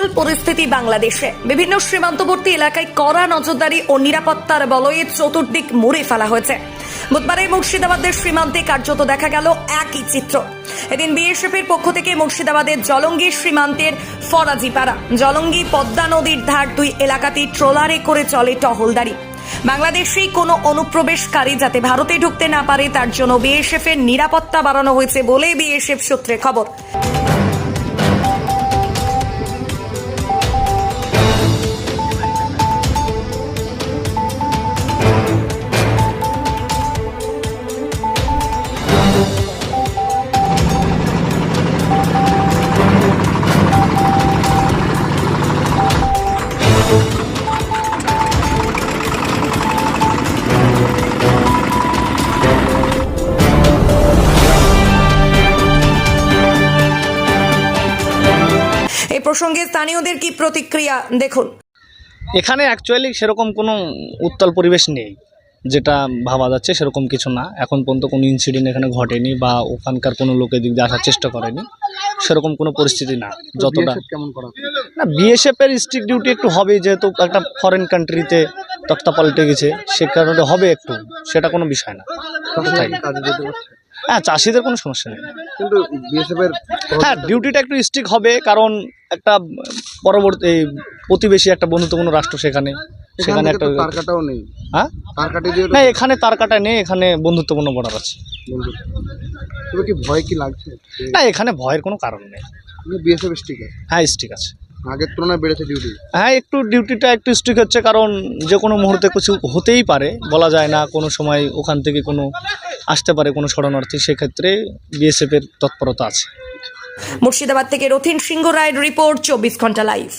উত্তাল পরিস্থিতি বাংলাদেশে। বিভিন্ন সীমান্তবর্তী এলাকায় কড়া নজরদারি ও নিরাপত্তার বলয়ে চতুর্দিক মুড়ে ফেলা হয়েছে। বুধবারে মুর্শিদাবাদের সীমান্তে কার্যত দেখা গেল একই চিত্র। এদিন বিএসএফ এর পক্ষ থেকে মুর্শিদাবাদের জলঙ্গি সীমান্তের ফরাজিপাড়া জলঙ্গি পদ্মা নদীর ধার দুই এলাকাতেই ট্রলারে করে চলে টহলদারি। বাংলাদেশে কোনো অনুপ্রবেশকারী যাতে ভারতে ঢুকতে না পারে, তার জন্য বিএসএফ এর নিরাপত্তা বাড়ানো হয়েছে বলে বিএসএফ সূত্রে খবর। প্রসঙ্গে স্থানীয়দের কি প্রতিক্রিয়া? দেখুন। এখানে অ্যাকচুয়ালি সেরকম কোনো উত্তাল পরিবেশ নেই। যেটা ভাবা যাচ্ছে সেরকম কিছু না। এখন পর্যন্ত কোনো ইনসিডেন্ট এখানে ঘটেনি বা ওখানকার কোনো লোক এদিক দিয়ে আসার চেষ্টা করেনি। সেরকম কোনো পরিস্থিতি না। যতটা কেমন করা? না বিএসএফ এর স্ট্রিক ডিউটি একটু হবে যেহেতু একটা ফরেন কান্ট্রিতে তক্তা পাল্টে গেছে সে কারণে হবে একটু। সেটা কোনো বিষয় না। হ্যাঁ চাষিদের কোনো সমস্যা নেই। কিন্তু বিএসএফ এর হ্যাঁ ডিউটিটা একটু স্ট্রিক হবে কারণ একটা পরবর্তী প্রতিবেশী একটা বন্ধুত্বপূর্ণ রাষ্ট্র সেখানে। সেখানে একটা একটা তার কাটাও নেই। হ্যাঁ? তার কাটি দিয়ে না এখানে তারকাটা নেই এখানে বন্ধুত্বপূর্ণ বর্ডার আছে। তবে কি ভয় কি লাগছে? না এখানে ভয়ের কোনো কারণ নেই। বিএসএফ স্টিক আছে হ্যাঁ স্ট্রিক আছে। আগের তুলনায় বেড়েছে ডিউটি হ্যাঁ একটু ডিউটিটা একটু স্ট্রিক হচ্ছে কারণ যে কোনো মুহূর্তে কিছু হতেই পারে বলা যায় না কোনো সময় ওখান থেকে কোনো আসতে পারে কোনো শরণার্থী সেক্ষেত্রে বিএসএফের তৎপরতা আছে। মুর্শিদাবাদ থেকে রথিন সিংহ রায়ের রিপোর্ট চব্বিশ ঘন্টা লাইভ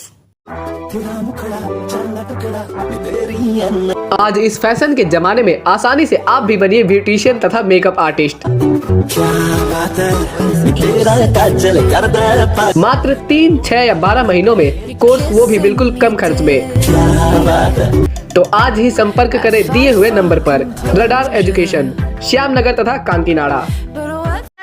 आज इस फैशन के जमाने में आसानी से आप भी बनिए ब्यूटिशियन तथा मेकअप आर्टिस्ट मात्र तीन छह या बारह महीनों में कोर्स वो भी बिल्कुल कम खर्च में तो आज ही संपर्क करें दिए हुए नंबर पर रडार एजुकेशन श्याम नगर तथा कांतीनाड़ा